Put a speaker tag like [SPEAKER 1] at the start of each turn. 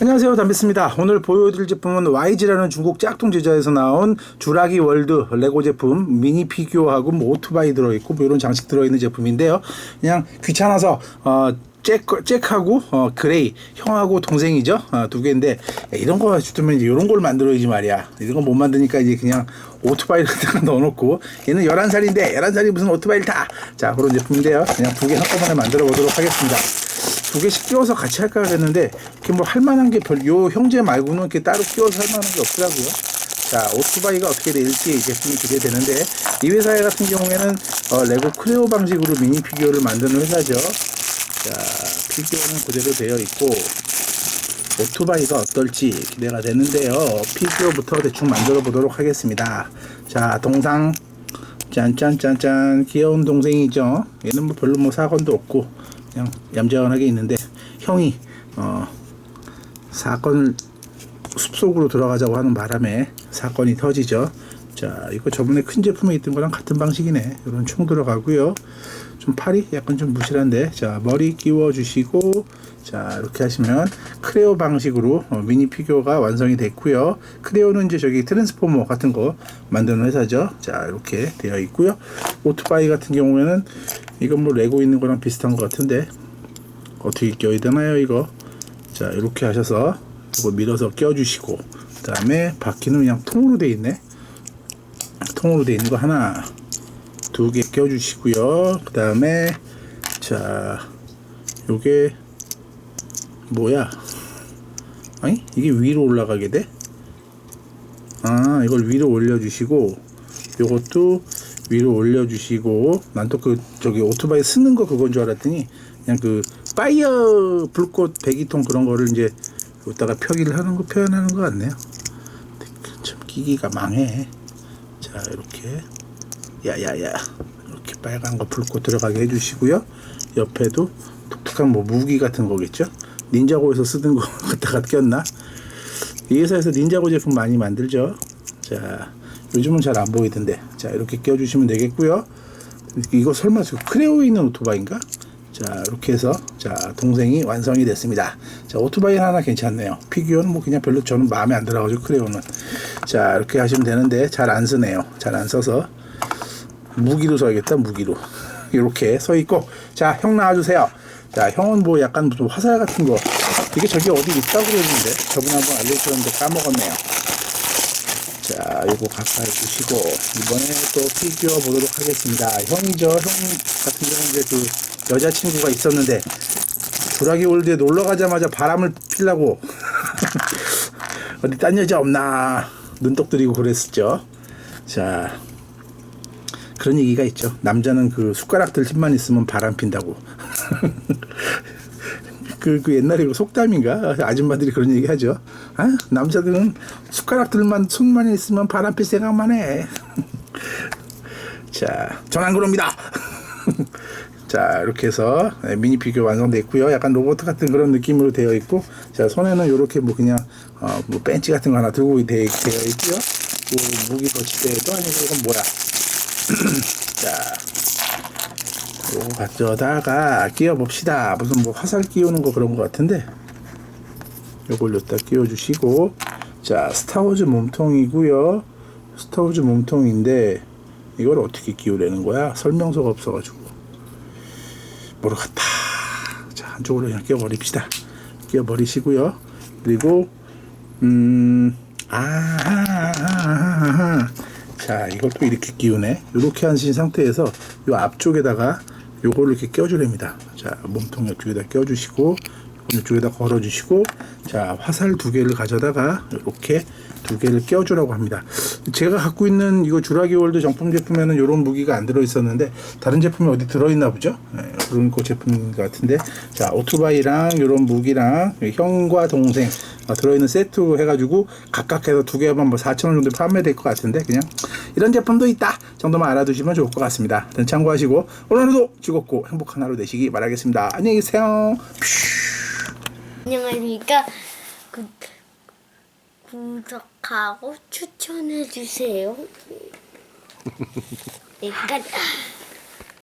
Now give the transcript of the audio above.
[SPEAKER 1] 안녕하세요. 담비스입니다. 오늘 보여드릴 제품은 YG라는 중국 짝퉁 제작에서 나온 주라기 월드 레고 제품 미니 피규어하고 뭐 오토바이 들어있고 뭐 이런 장식 들어있는 제품인데요. 그냥 귀찮아서 어, 잭, 잭하고 어, 그레이 형하고 동생이죠. 어, 두 개인데 야, 이런 거 주면 이런 걸 만들어야지 말이야. 이런 거 못 만드니까 이제 그냥 오토바이 갖다가 넣어놓고 얘는 11살인데 11살이 무슨 오토바이를 타자 그런 제품인데요. 그냥 두 개 한꺼번에 만들어 보도록 하겠습니다 두 개씩 끼워서 같이 할까 했는데 이렇게 뭐 할 만한 게 별 요 형제 말고는 이렇게 따로 끼워서 할 만한 게 없더라고요. 자 오토바이가 어떻게 될지 이 제품이 기대되는데 이 회사 같은 경우에는 어, 레고 크레오 방식으로 미니 피규어를 만드는 회사죠. 자 피규어는 그대로 되어 있고 오토바이가 어떨지 기대가 되는데요. 피규어부터 대충 만들어 보도록 하겠습니다. 자 동상 짠짠짠짠 귀여운 동생이죠. 얘는 뭐 별로 뭐 사건도 없고 그냥 얌전하게 있는데 형이 어 사건을 숲속으로 들어가자고 하는 바람에 사건이 터지죠. 자 이거 저번에 큰 제품에 있던 거랑 같은 방식이네. 이런 총 들어가고요. 좀 팔이 약간 좀 무실한데 자 머리 끼워 주시고 자 이렇게 하시면 크레오 방식으로 어, 미니 피규어가 완성이 됐고요 크레오는 이제 저기 트랜스포머 같은 거 만드는 회사죠 자 이렇게 되어 있고요 오토바이 같은 경우에는 이건 뭐 레고 있는 거랑 비슷한 것 같은데 어떻게 껴야 되나요 이거 자 이렇게 하셔서 이거 밀어서 껴주시고 그 다음에 바퀴는 그냥 통으로 돼 있네 통으로 돼 있는 거 하나 두 개 껴주시고요. 그 다음에 자 요게 뭐야? 아니 이게 위로 올라가게 돼? 아 이걸 위로 올려주시고 요것도 위로 올려주시고 난 또 그 저기 오토바이 쓰는 거 그건 줄 알았더니 그냥 그 파이어 불꽃 배기통 그런 거를 이제 여기다가 표기를 하는 거 표현하는 것 같네요. 참 기기가 망해. 자 이렇게. 야야야. 이렇게 빨간 거 불꽃 들어가게 해주시고요. 옆에도 독특한 뭐 무기 같은 거겠죠? 닌자고에서 쓰던 거 갖다가 꼈나? 이 회사에서 닌자고 제품 많이 만들죠. 자 요즘은 잘 안 보이던데. 자 이렇게 껴주시면 되겠고요. 이거 설마 저 크레오에 있는 오토바이인가? 자 이렇게 해서 자 동생이 완성이 됐습니다. 자 오토바이 하나 괜찮네요. 피규어는 뭐 그냥 별로 저는 마음에 안 들어가지고 크레오는. 자 이렇게 하시면 되는데 잘 안 쓰네요. 잘 안 써서 무기로 서야겠다 무기로. 이렇게 서 있고. 자 형 나와주세요. 자 형은 뭐 약간 좀 화살 같은 거. 이게 저기 어디 있다고 그랬는데 저번에 한번 알려주셨는데 까먹었네요 자 요거 가까이 주시고 이번에 또 피규어 보도록 하겠습니다 형이죠 형 같은 경우는 이제 그 여자친구가 있었는데 주라기 월드에 놀러 가자마자 바람을 피려고 어디 딴 여자 없나 눈독 들이고 그랬었죠 자 그런 얘기가 있죠. 남자는 그 숟가락 들 힘만 있으면 바람 핀다고. 그, 그 옛날에 그 속담인가? 아줌마들이 그런 얘기 하죠. 아, 남자들은 숟가락들만, 손만 있으면 바람 필 생각만 해. 자, 전안 그럽니다. 자, 이렇게 해서 미니 피규어 완성됐고요. 약간 로봇 같은 그런 느낌으로 되어 있고, 자, 손에는 이렇게 뭐 그냥, 어, 뭐 벤치 같은 거 하나 들고 되어, 되어 있고요. 그 무기 거치대도 아니고 이건 뭐야? 자, 요거 가져다가 끼워 봅시다. 무슨 뭐 화살 끼우는 거 그런 거 같은데. 요걸 여기다 끼워 주시고 자, 스타워즈 몸통이고요. 스타워즈 몸통인데 이걸 어떻게 끼우려는 거야? 설명서가 없어 가지고. 모르겠다. 자, 한쪽으로 그냥 끼워 버립시다. 끼워 버리시고요. 그리고 음 아하하하하 자 이걸 또 이렇게 끼우네 이렇게 하신 상태에서 요 앞쪽에다가 요거를 이렇게 껴주랍니다. 자 몸통 옆쪽에다 껴주시고 이쪽에다 걸어주시고 자 화살 두 개를 가져다가 이렇게 두 개를 껴주라고 합니다. 제가 갖고 있는 이거 주라기 월드 정품 제품에는 이런 무기가 안 들어 있었는데 다른 제품이 어디 들어 있나 보죠? 네, 그런 거 제품 같은데. 자 오토바이랑 이런 무기랑 형과 동생 어, 들어있는 세트 해가지고 각각 해서 두 개만 뭐 4,000원 정도 판매될 것 같은데 그냥 이런 제품도 있다 정도만 알아두시면 좋을 것 같습니다. 참고하시고 오늘 하루도 즐겁고 행복한 하루 되시기 바라겠습니다. 안녕히 계세요.
[SPEAKER 2] 안녕하십니까. 구, 구독하고 추천해주세요. 네, 끝.